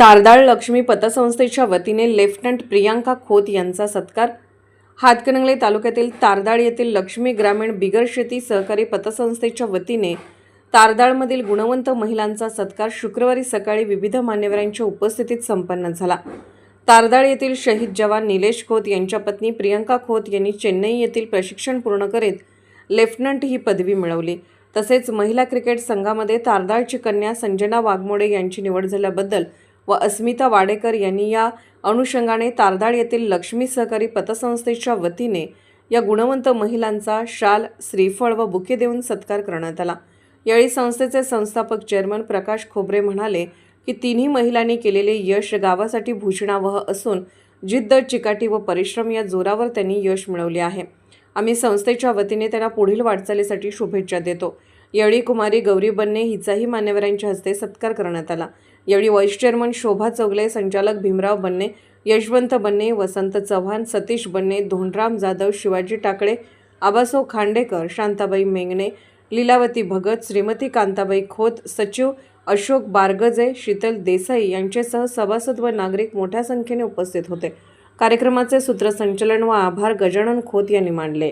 तारदाळ लक्ष्मी पतसंस्थेच्या वतीने लेफ्टनंट प्रियांका खोत यांचा सत्कार. हातकणंगले तालुक्यातील तारदाळ येथील लक्ष्मी ग्रामीण बिगर शेती सहकारी पतसंस्थेच्या वतीने तारदाळमधील गुणवंत महिलांचा सत्कार शुक्रवारी सकाळी विविध मान्यवरांच्या उपस्थितीत संपन्न झाला. तारदाळ येथील शहीद जवान निलेश खोत यांच्या पत्नी प्रियंका खोत यांनी चेन्नई येथील प्रशिक्षण पूर्ण करीत लेफ्टनंट ही पदवी मिळवली. तसेच महिला क्रिकेट संघामध्ये तारदाळची कन्या संजना वाघमोडे यांची निवड झाल्याबद्दल व अस्मिता वाडेकर यांनी या अनुषंगाने तारदाळ येथील लक्ष्मी सहकारी पतसंस्थेच्या वतीने या गुणवंत महिलांचा शाल श्रीफळ व बुके देऊन सत्कार करण्यात आला. यावेळी संस्थेचे संस्थापक चेअरमन प्रकाश खोबरे म्हणाले की तिन्ही महिलांनी केलेले यश गावासाठी भूषणावह असून जिद्द चिकाटी व परिश्रम या जोरावर त्यांनी यश मिळवले आहे. आम्ही संस्थेच्या वतीने त्यांना पुढील वाटचालीसाठी शुभेच्छा देतो. यावेळी कुमारी गौरी बन्ने हिचाही मान्यवरांच्या हस्ते सत्कार करण्यात आला. यावेळी व्हाईस चेअरमन शोभा चौगले संचालक भीमराव बन्ने यशवंत बन्ने वसंत चव्हाण सतीश बन्ने धोंडराम जाधव शिवाजी टाकळे आबासो खांडेकर शांताबाई मेंगणे लीलावती भगत श्रीमती कांताबाई खोत सचिव अशोक बारगजे शीतल देसाई यांच्यासह सभासद व नागरिक मोठ्या संख्येने उपस्थित होते. कार्यक्रमाचे सूत्रसंचलन व आभार गजानन खोत यांनी मांडले.